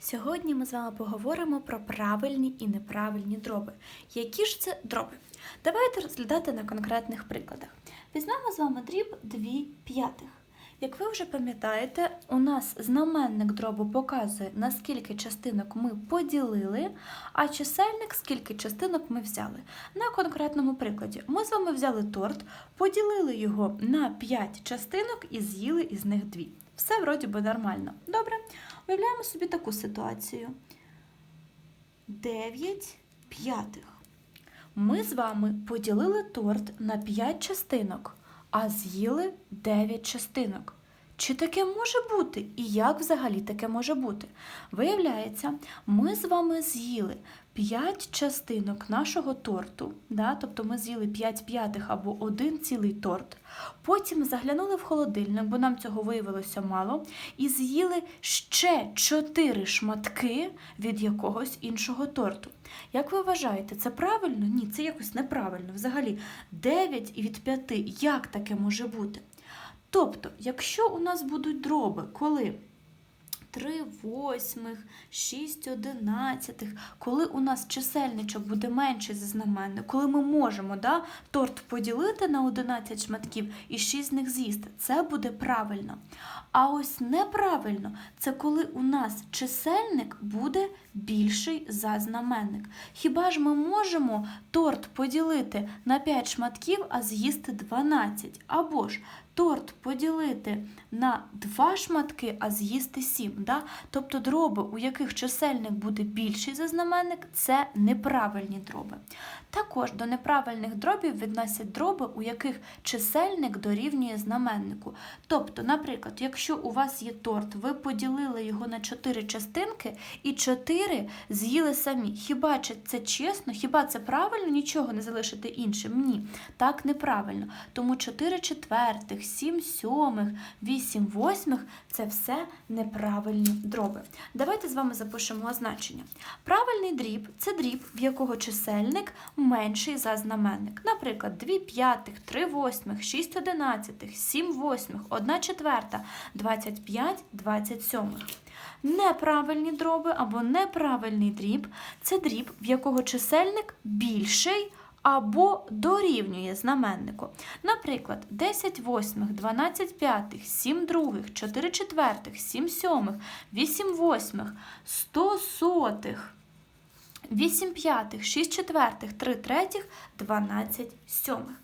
Сьогодні ми з вами поговоримо про правильні і неправильні дроби. Які ж це дроби? Давайте розглядати на конкретних прикладах. Візьмемо з вами дріб 2 п'ятих. Як ви вже пам'ятаєте, у нас знаменник дробу показує, на скільки частинок ми поділили, а чисельник скільки частинок ми взяли. На конкретному прикладі ми з вами взяли торт, поділили його на 5 частинок і з'їли із них 2. Все вроді би нормально. Добре, уявляємо собі таку ситуацію. 9 п'ятих. Ми з вами поділили торт на 5 частинок, а з'їли 9 частинок. Чи таке може бути? І як взагалі таке може бути? Виявляється, ми з вами з'їли 5 частинок нашого торту, да? тобто ми з'їли 5 п'ятих або один цілий торт. Потім заглянули в холодильник, бо нам цього виявилося мало, і з'їли ще 4 шматки від якогось іншого торту. Як ви вважаєте, це правильно? Ні, це якось неправильно. Взагалі, 9 від 5, як таке може бути? Тобто, якщо у нас будуть дроби, коли 3 восьмих, 6 одинадцятих, коли у нас чисельничок буде менший за знаменник, коли ми можемо да, торт поділити на 11 шматків і 6 з них з'їсти, це буде правильно. А ось неправильно це коли у нас чисельник буде більший за знаменник. Хіба ж ми можемо торт поділити на 5 шматків, а з'їсти 12? Або ж торт поділити на 2 шматки, а з'їсти 7. Да? Тобто дроби, у яких чисельник буде більший за знаменник, це неправильні дроби. Також до неправильних дробів відносять дроби, у яких чисельник дорівнює знаменнику. Тобто, наприклад, якщо у вас є торт, ви поділили його на 4 частинки і 4 з'їли самі. Хіба це чесно? Хіба це правильно нічого не залишити іншим? Ні, так неправильно. Тому 4 четвертих, 7 сьомих, 8 восьмих це все неправильні дроби. Давайте з вами запишемо означення. Правильний дріб це дріб, в якого чисельник менший за знаменник. Наприклад, 2 п'ятих, 3 восьмих, 6 одинадцятих, 7 восьмих, 1 четверта, 25, 27. Неправильні дроби або неправильний дріб це дріб, в якого чисельник більший або дорівнює знаменнику. Наприклад, 10 восьмих, 12 п'ятих, 7 других, 4 четвертих, 7 сьомих, 8 восьмих, 100 сотих. 8 п'ятих, 6 четвертих, 3 третіх, 12 сьомих.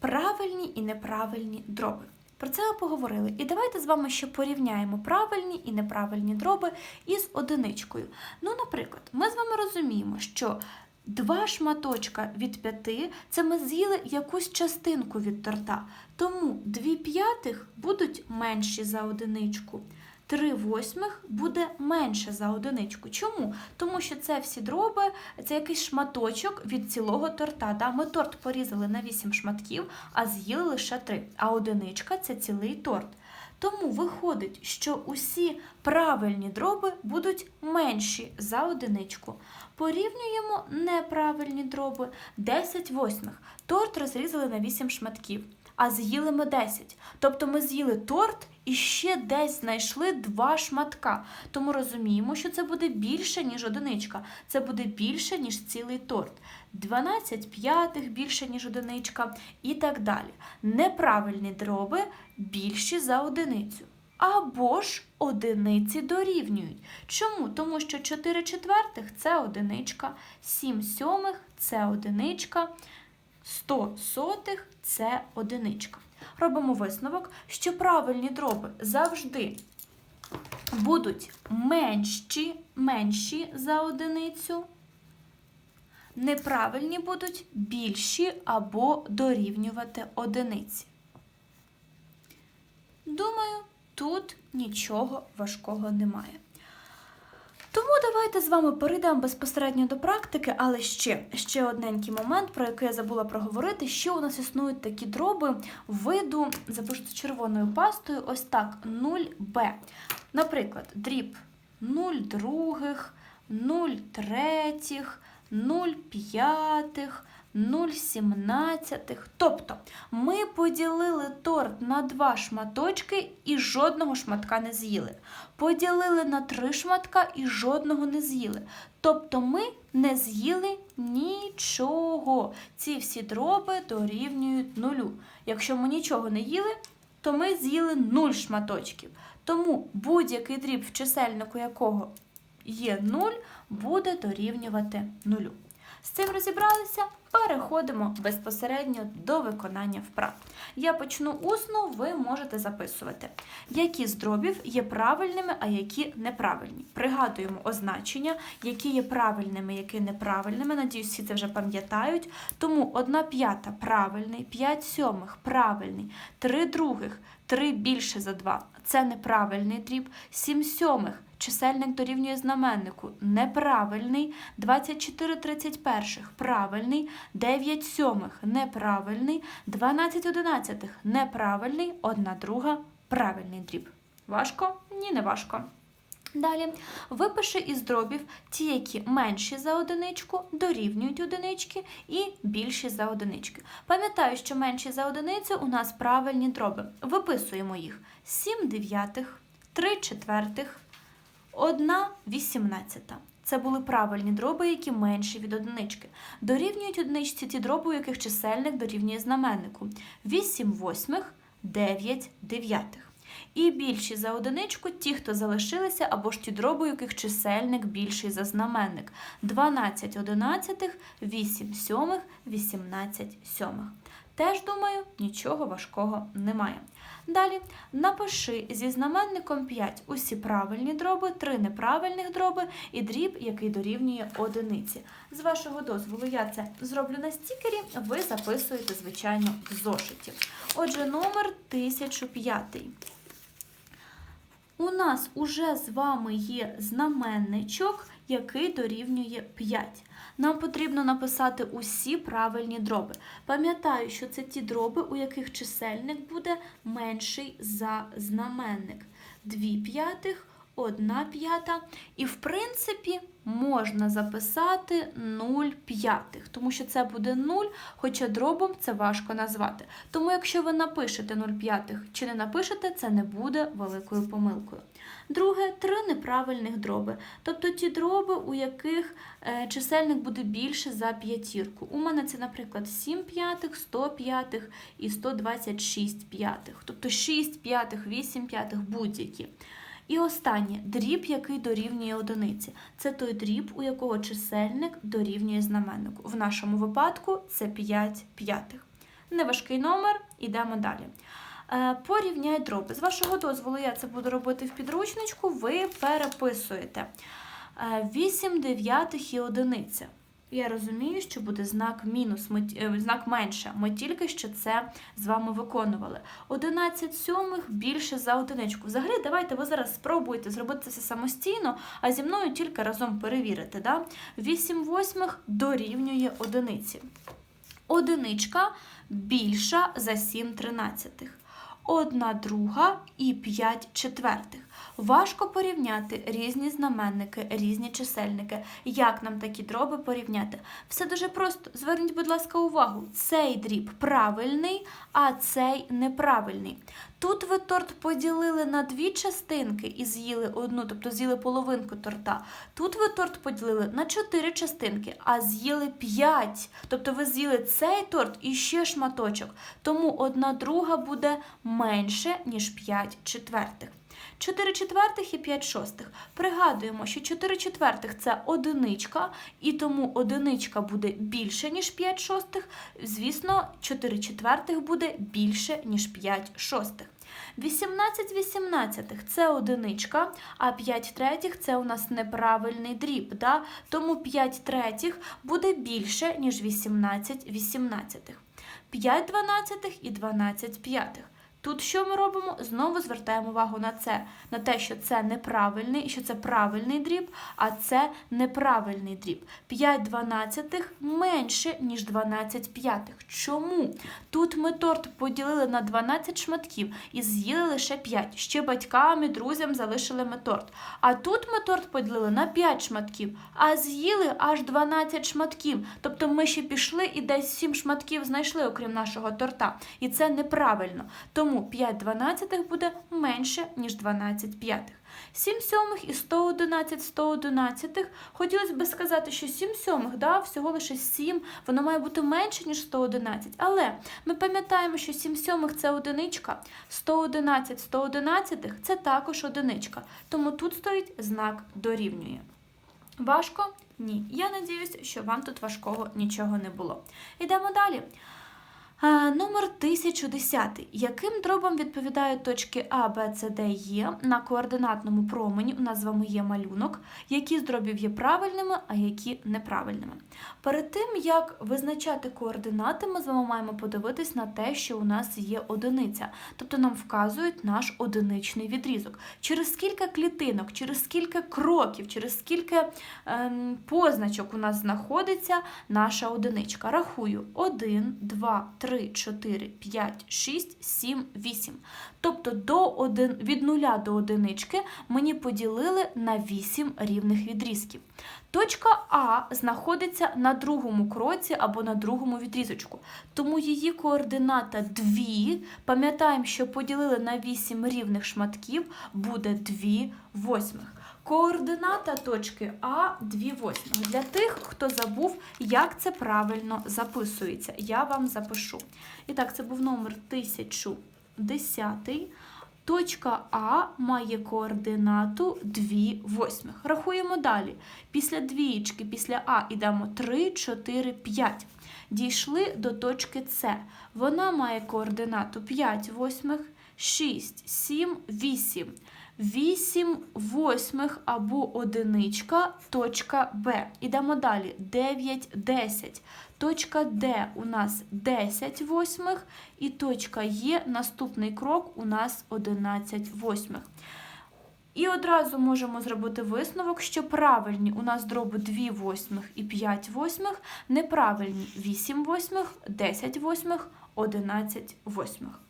Правильні і неправильні дроби. Про це ми поговорили. І давайте з вами ще порівняємо правильні і неправильні дроби із одиничкою. Ну, наприклад, ми з вами розуміємо, що два шматочка від п'яти це ми з'їли якусь частинку від торта. Тому дві п'ятих будуть менші за одиничку. 3 восьмих буде менше за одиничку. Чому? Тому що це всі дроби, це якийсь шматочок від цілого торта. Да? Ми торт порізали на 8 шматків, а з'їли лише 3. А одиничка це цілий торт. Тому виходить, що усі правильні дроби будуть менші за одиничку. Порівнюємо неправильні дроби 10 восьмих. Торт розрізали на 8 шматків, а з'їли ми 10. Тобто ми з'їли торт і ще десь знайшли два шматка. Тому розуміємо, що це буде більше, ніж одиничка. Це буде більше, ніж цілий торт. 12 п'ятих більше, ніж одиничка і так далі. Неправильні дроби більші за одиницю. Або ж одиниці дорівнюють. Чому? Тому що 4 четвертих це одиничка, 7 сьомих це одиничка, 100 сотих це одиничка. Робимо висновок, що правильні дроби завжди будуть менші, менші за одиницю. Неправильні будуть більші або дорівнювати одиниці. Думаю, тут нічого важкого немає. Тому давайте з вами перейдемо безпосередньо до практики, але ще, ще одненький момент, про який я забула проговорити, що у нас існують такі дроби виду, запишуться червоною пастою, ось так, 0b. Наприклад, дріб 0 других, 0 третіх, 0 п'ятих, 0,17. Тобто ми поділили торт на два шматочки і жодного шматка не з'їли. Поділили на три шматка і жодного не з'їли. Тобто ми не з'їли нічого. Ці всі дроби дорівнюють нулю. Якщо ми нічого не їли, то ми з'їли нуль шматочків. Тому будь-який дріб, в чисельнику якого є 0, буде дорівнювати нулю. З цим розібралися, переходимо безпосередньо до виконання вправ. Я почну усно, ви можете записувати, які з дробів є правильними, а які неправильні. Пригадуємо означення, які є правильними, які неправильними. Надіюсь, всі це вже пам'ятають. Тому 1 п'ята правильний, 5 сьомих правильний, 3 других, 3 більше за 2 це неправильний дріб, 7 сьомих чисельник дорівнює знаменнику неправильний, 24 31 правильний, 9 сьомих неправильний, 12 одинадцятих неправильний, 1 друга правильний дріб. Важко? Ні, не важко. Далі випиши із дробів ті, які менші за одиничку, дорівнюють одинички і більші за одинички. Пам'ятаю, що менші за одиницю у нас правильні дроби. Виписуємо їх 7 дев'ятих, 3 четвертих, 1 вісімнадцята. Це були правильні дроби, які менші від одинички. Дорівнюють одиничці ті дроби, у яких чисельник дорівнює знаменнику. 8 восьмих, 9 дев'ятих. І більші за одиничку ті, хто залишилися, або ж ті дроби, у яких чисельник більший за знаменник. 12 одинадцятих, 8 сьомих, 18 сьомих. Теж, думаю, нічого важкого немає. Далі напиши зі знаменником 5 усі правильні дроби, 3 неправильних дроби і дріб, який дорівнює одиниці. З вашого дозволу я це зроблю на стікері, ви записуєте, звичайно, в зошиті. Отже, номер 1005. У нас уже з вами є знаменничок, який дорівнює 5. Нам потрібно написати усі правильні дроби. Пам'ятаю, що це ті дроби, у яких чисельник буде менший за знаменник. 2 п'ятих, 1 п'ята. І, в принципі, можна записати 0 п'ятих, тому що це буде 0, хоча дробом це важко назвати. Тому, якщо ви напишете 0 п'ятих чи не напишете, це не буде великою помилкою. Друге, три неправильних дроби. Тобто ті дроби, у яких е, чисельник буде більше за п'ятірку. У мене це, наприклад, 7 п'ятих, 100 п'ятих і 126 п'ятих. Тобто 6 п'ятих, 8 п'ятих будь-які. І останнє дріб, який дорівнює одиниці. Це той дріб, у якого чисельник дорівнює знаменнику. В нашому випадку це 5 п'ятих. Неважкий номер, ідемо далі. Е, Порівняй дроби. З вашого дозволу, я це буду робити в підручничку, ви переписуєте 8 дев'ятих і одиниця. Я розумію, що буде знак мінус, е, знак менше. Ми тільки що це з вами виконували. 11 сьомих більше за одиничку. Взагалі, давайте ви зараз спробуйте зробити це самостійно, а зі мною тільки разом перевірити. Да? 8 восьмих дорівнює одиниці. Одиничка більша за 7 тринадцятих. Одна друга і 5 четвертих. Важко порівняти різні знаменники, різні чисельники. Як нам такі дроби порівняти? Все дуже просто. Зверніть, будь ласка, увагу. Цей дріб правильний, а цей неправильний. Тут ви торт поділили на дві частинки і з'їли одну, тобто з'їли половинку торта. Тут ви торт поділили на чотири частинки, а з'їли п'ять. Тобто ви з'їли цей торт і ще шматочок. Тому одна друга буде менше, ніж 5 четвертих. 4 четвертих і 5 шостих. Пригадуємо, що 4 четвертих це одиничка, і тому одиничка буде більше, ніж 5 шостих. Звісно, 4 четвертих буде більше, ніж 5 шостих. 18 вісімнадцятих це одиничка, а 5 третіх це у нас неправильний дріб. Да? Тому 5 третіх буде більше, ніж 18 вісімнадцятих. 5 дванадцятих і 12 п'ятих. Тут що ми робимо? Знову звертаємо увагу на це, на те, що це неправильний, що це правильний дріб, а це неправильний дріб. 5 дванадцятих менше, ніж 12 п'ятих. Чому? Тут ми торт поділили на 12 шматків і з'їли лише 5. Ще батькам і друзям залишили ми торт. А тут ми торт поділили на 5 шматків, а з'їли аж 12 шматків. Тобто ми ще пішли і десь 7 шматків знайшли, окрім нашого торта. І це неправильно. Тому 5 дванадцятих буде менше, ніж 12 п'ятих. 7 сьомих і 111 111. Хотілося б сказати, що 7 сьомих, да, всього лише 7, воно має бути менше, ніж 111. Але ми пам'ятаємо, що 7 сьомих це одиничка, 111 111 це також одиничка. Тому тут стоїть знак дорівнює. Важко? Ні. Я надіюсь, що вам тут важкого нічого не було. Йдемо далі. Номер 1010. Яким дробом відповідають точки А, Б, С, Д, Е на координатному промені? У нас з вами є малюнок, які з дробів є правильними, а які неправильними. Перед тим, як визначати координати, ми з вами маємо подивитись на те, що у нас є одиниця. Тобто нам вказують наш одиничний відрізок. Через скільки клітинок, через скільки кроків, через скільки ем, позначок у нас знаходиться наша одиничка. Рахую 1, 2, 3, 4, 5, 6, 7, 8. Тобто до один, від нуля до одинички мені поділили на 8 рівних відрізків. Точка А знаходиться на другому кроці або на другому відрізочку, тому її координата 2. Пам'ятаємо, що поділили на 8 рівних шматків, буде 2 восьмих. Координата точки А 2 восьмих. Для тих, хто забув, як це правильно записується, я вам запишу. І так, це був номер 1010. Точка А має координату 2 восьмих. Рахуємо далі. Після двієчки, після А йдемо 3, 4, 5. Дійшли до точки С. Вона має координату 5 восьмих, 6, 7, 8. 8 восьмих або одиничка, точка Б. Ідемо далі. 9, 10. Точка Д у нас 10 восьмих, і точка Є, наступний крок у нас 11 восьмих. І одразу можемо зробити висновок, що правильні у нас дроби 2 восьмих і 5 восьмих, неправильні 8 восьмих, 10 восьмих, 11 восьмих.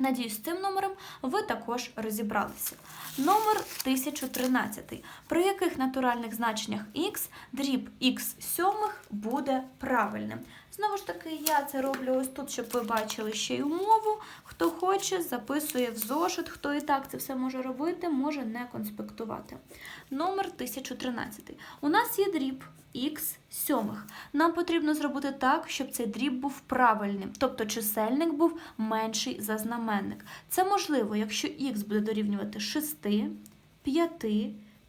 Надіюсь, з цим номером ви також розібралися. Номер 1013. При яких натуральних значеннях х дріб х сьомих буде правильним? Знову ж таки, я це роблю ось тут, щоб ви бачили ще й умову. Хто хоче, записує в зошит, хто і так це все може робити, може не конспектувати. Номер 1013. У нас є дріб х сьомих. Нам потрібно зробити так, щоб цей дріб був правильним, тобто чисельник був менший за знаменник. Це можливо, якщо х буде дорівнювати 6, 5,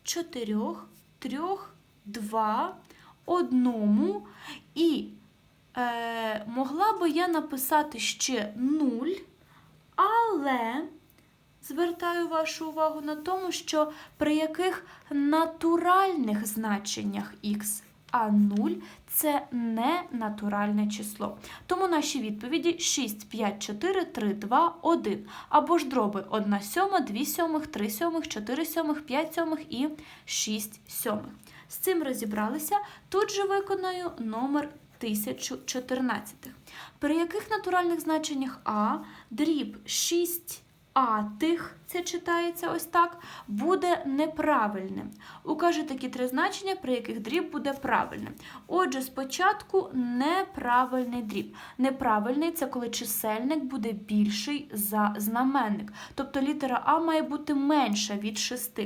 4, 3, 2, 1 і е, могла би я написати ще 0, але звертаю вашу увагу на тому, що при яких натуральних значеннях х, а 0 це не натуральне число. Тому наші відповіді 6, 5, 4, 3, 2, 1. Або ж дроби 1 сьома, 2 сьомих, 3 сьомих, 4 сьомих, 5 сьомих і 6 сьомих. З цим розібралися. Тут же виконаю номер 1014. При яких натуральних значеннях А дріб 6 а тих, це читається ось так, буде неправильним. Укажи такі три значення, при яких дріб буде правильним. Отже, спочатку неправильний дріб. Неправильний це коли чисельник буде більший за знаменник. Тобто літера А має бути менша від 6.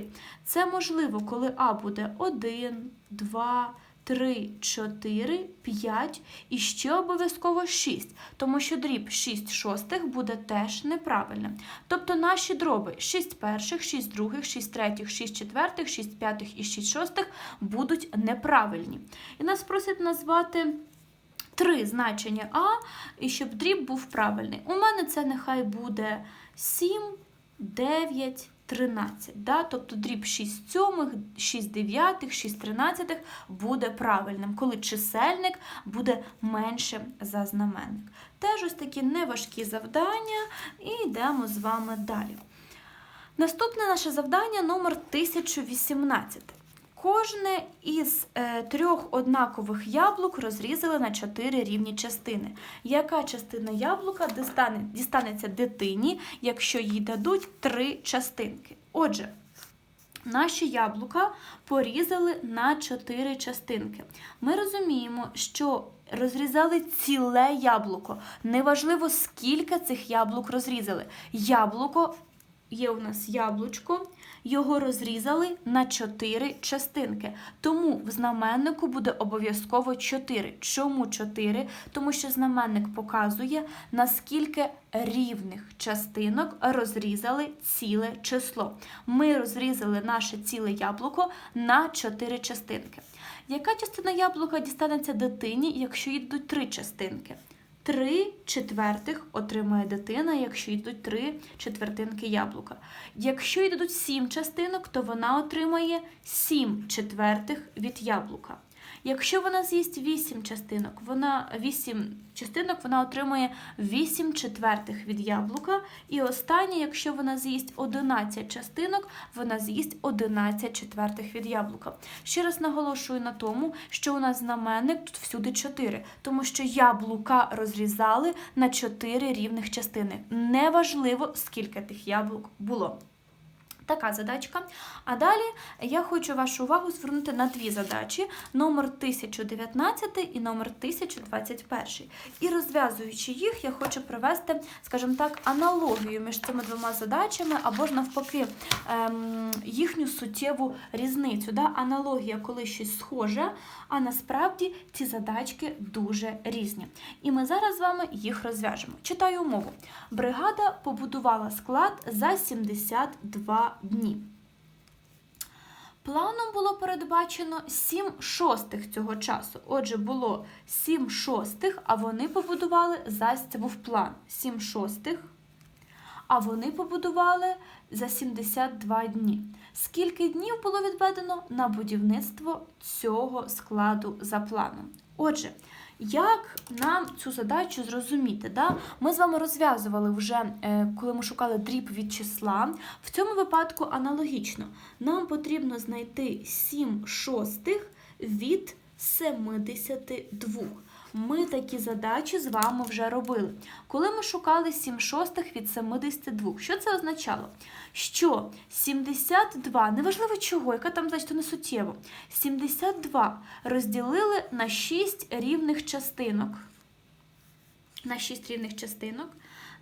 Це можливо, коли А буде 1, 2, 3, 4, 5 і ще обов'язково 6, тому що дріб 6 шостих буде теж неправильним. Тобто наші дроби 6 перших, 6 других, 6 третіх, 6 четвертих, 6 п'ятих і 6 шостих будуть неправильні. І нас просять назвати три значення А, і щоб дріб був правильний. У мене це нехай буде 7, 9, 13. Да? Тобто дріб 6 сьомих, 6 дев'ятих, 6 тринадцятих буде правильним, коли чисельник буде менше за знаменник. Теж ось такі неважкі завдання, і йдемо з вами далі. Наступне наше завдання номер 1018. Кожне із е, трьох однакових яблук розрізали на чотири рівні частини. Яка частина яблука дістане, дістанеться дитині, якщо їй дадуть три частинки? Отже, наші яблука порізали на чотири частинки. Ми розуміємо, що розрізали ціле яблуко. Неважливо, скільки цих яблук розрізали. Яблуко є у нас яблучко, його розрізали на 4 частинки. Тому в знаменнику буде обов'язково 4. Чому 4? Тому що знаменник показує, наскільки рівних частинок розрізали ціле число. Ми розрізали наше ціле яблуко на 4 частинки. Яка частина яблука дістанеться дитині, якщо дадуть 3 частинки? 3 четвертих отримає дитина, якщо йдуть 3 четвертинки яблука. Якщо дадуть 7 частинок, то вона отримає 7 четвертих від яблука. Якщо вона з'їсть 8 частинок, вона 8 частинок вона отримує 8 четвертих від яблука. І останнє, якщо вона з'їсть 11 частинок, вона з'їсть 11 четвертих від яблука. Ще раз наголошую на тому, що у нас знаменник тут всюди 4, тому що яблука розрізали на 4 рівних частини. Неважливо, скільки тих яблук було. Така задачка. А далі я хочу вашу увагу звернути на дві задачі: номер 1019 і номер 1021. І розв'язуючи їх, я хочу провести, скажімо так, аналогію між цими двома задачами, або ж навпаки, ем, їхню суттєву різницю. Да? Аналогія, коли щось схоже, а насправді ці задачки дуже різні. І ми зараз з вами їх розв'яжемо. Читаю умову. Бригада побудувала склад за 72 дні. Планом було передбачено 7 шостих цього часу. Отже, було 7 шостих, а вони побудували за це був план. 7 шостих, а вони побудували за 72 дні. Скільки днів було відведено на будівництво цього складу за планом? Отже, як нам цю задачу зрозуміти? Да? Ми з вами розв'язували вже, е, коли ми шукали дріб від числа. В цьому випадку аналогічно. Нам потрібно знайти 7 шостих від 72. Ми такі задачі з вами вже робили. Коли ми шукали 7 шостих від 72, що це означало? Що 72, неважливо чого, яка там значить, не суттєво, 72 розділили на 6 рівних частинок. На 6 рівних частинок.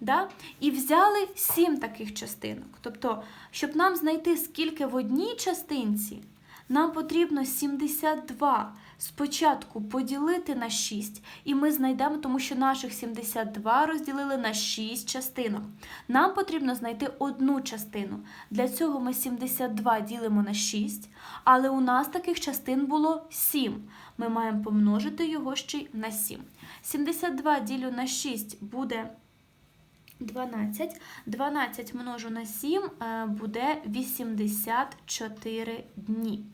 Да? І взяли 7 таких частинок. Тобто, щоб нам знайти, скільки в одній частинці, нам потрібно 72 спочатку поділити на 6, і ми знайдемо, тому що наших 72 розділили на 6 частинок. Нам потрібно знайти одну частину. Для цього ми 72 ділимо на 6, але у нас таких частин було 7. Ми маємо помножити його ще й на 7. 72 ділю на 6 буде 12. 12 множу на 7 е, буде 84 дні.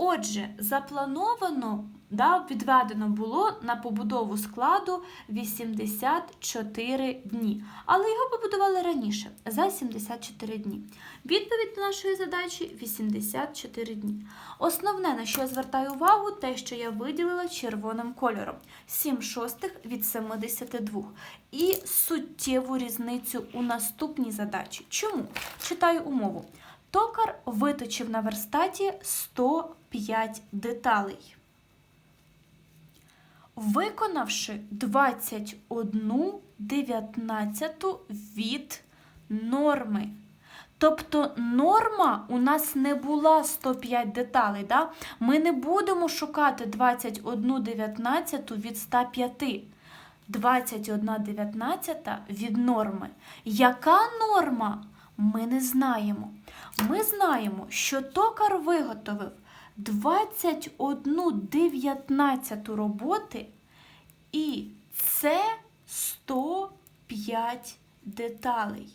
Отже, заплановано, да, відведено було на побудову складу 84 дні. Але його побудували раніше, за 74 дні. Відповідь на нашої задачі 84 дні. Основне, на що я звертаю увагу, те, що я виділила червоним кольором. 7 шостих від 72. І суттєву різницю у наступній задачі. Чому? Читаю умову. Токар виточив на верстаті 105 деталей. Виконавши 21 дев'ятнадцяту від норми. Тобто норма у нас не була 105 деталей. Да? Ми не будемо шукати 21 дев'ятнадцяту від 105. 21 дев'ятнадцята від норми. Яка норма? Ми не знаємо. Ми знаємо, що токар виготовив 21 дев'ятнадцяту роботи, і це 105 деталей.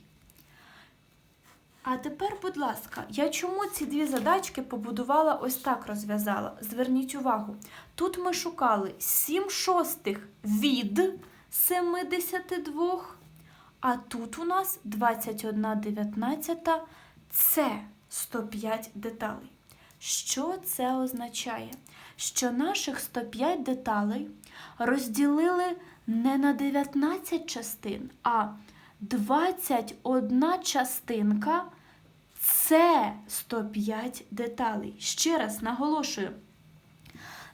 А тепер, будь ласка, я чому ці дві задачки побудувала ось так розв'язала? Зверніть увагу. Тут ми шукали 7 шостих від 72, а тут у нас 21 дев'ятнадцята це 105 деталей. Що це означає? Що наших 105 деталей розділили не на 19 частин, а 21 частинка це 105 деталей. Ще раз наголошую.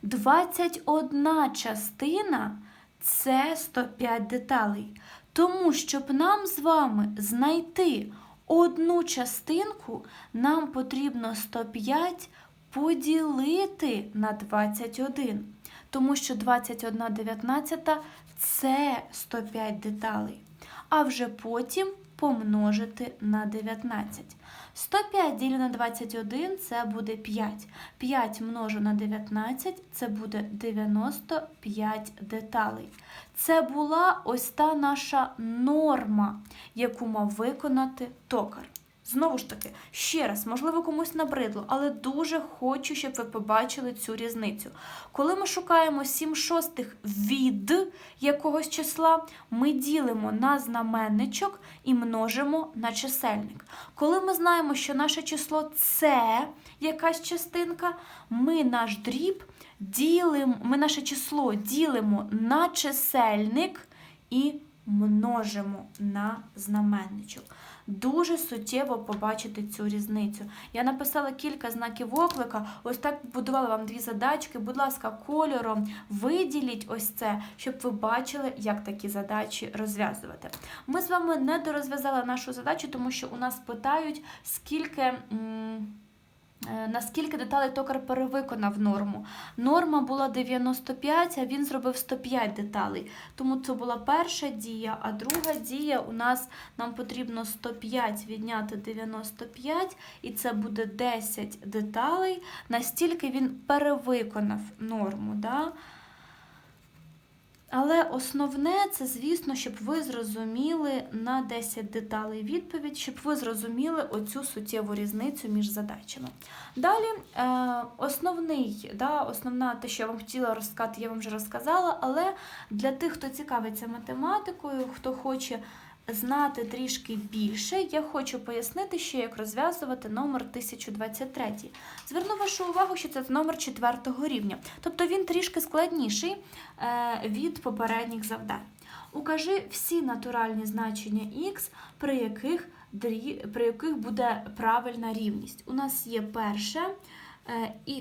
21 частина це 105 деталей. Тому, щоб нам з вами знайти одну частинку, нам потрібно 105 поділити на 21. Тому що 21 дев'ятнадцята це 105 деталей. А вже потім помножити на 19. 105 ділю на 21 це буде 5. 5 множу на 19 це буде 95 деталей. Це була ось та наша норма, яку мав виконати токар. Знову ж таки, ще раз, можливо, комусь набридло, але дуже хочу, щоб ви побачили цю різницю. Коли ми шукаємо 7 шостих від якогось числа, ми ділимо на знаменничок і множимо на чисельник. Коли ми знаємо, що наше число це якась частинка, ми наш дріб ділимо, ми наше число ділимо на чисельник і множимо на знаменничок. Дуже суттєво побачити цю різницю. Я написала кілька знаків оклика, ось так будувала вам дві задачки. Будь ласка, кольором виділіть ось це, щоб ви бачили, як такі задачі розв'язувати. Ми з вами не дорозв'язали нашу задачу, тому що у нас питають, скільки. Наскільки деталей токар перевиконав норму? Норма була 95, а він зробив 105 деталей. Тому це була перша дія, а друга дія у нас нам потрібно 105 відняти 95, і це буде 10 деталей. Настільки він перевиконав норму. Да? Але основне це, звісно, щоб ви зрозуміли на 10 деталей відповідь, щоб ви зрозуміли оцю суттєву різницю між задачами. Далі, е, основний, да, основна те, що я вам хотіла розказати, я вам вже розказала, але для тих, хто цікавиться математикою, хто хоче знати трішки більше, я хочу пояснити, ще як розв'язувати номер 1023. Зверну вашу увагу, що це номер 4 рівня, тобто він трішки складніший е, від попередніх завдань. Укажи всі натуральні значення х, при яких, при яких буде правильна рівність. У нас є перше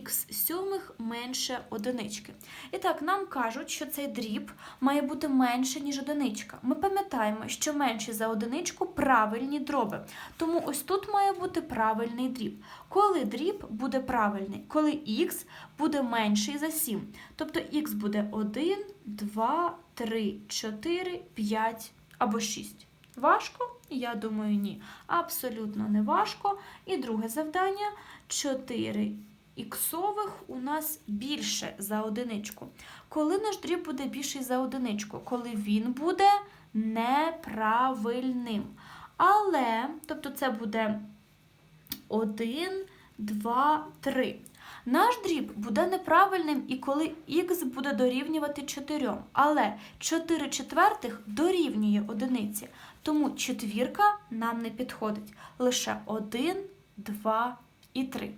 х сьомих менше одинички. І так, нам кажуть, що цей дріб має бути менше, ніж одиничка. Ми пам'ятаємо, що менші за одиничку правильні дроби. Тому ось тут має бути правильний дріб. Коли дріб буде правильний? Коли х буде менший за 7. Тобто х буде 1, 2, 3, 4, 5 або 6. Важко? Я думаю, ні. Абсолютно не важко. І друге завдання 4 іксових у нас більше за одиничку. Коли наш дріб буде більший за одиничку? Коли він буде неправильним. Але, тобто це буде 1, 2, 3. Наш дріб буде неправильним і коли х буде дорівнювати 4. Але 4 четвертих дорівнює одиниці. Тому четвірка нам не підходить. Лише 1, 2 і 3.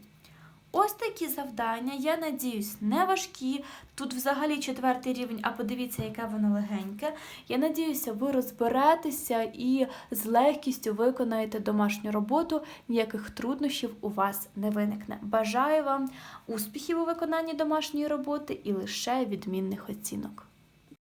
Ось такі завдання, я надіюсь, не важкі. Тут взагалі четвертий рівень, а подивіться, яке воно легеньке. Я надіюся, ви розберетеся і з легкістю виконаєте домашню роботу, ніяких труднощів у вас не виникне. Бажаю вам успіхів у виконанні домашньої роботи і лише відмінних оцінок.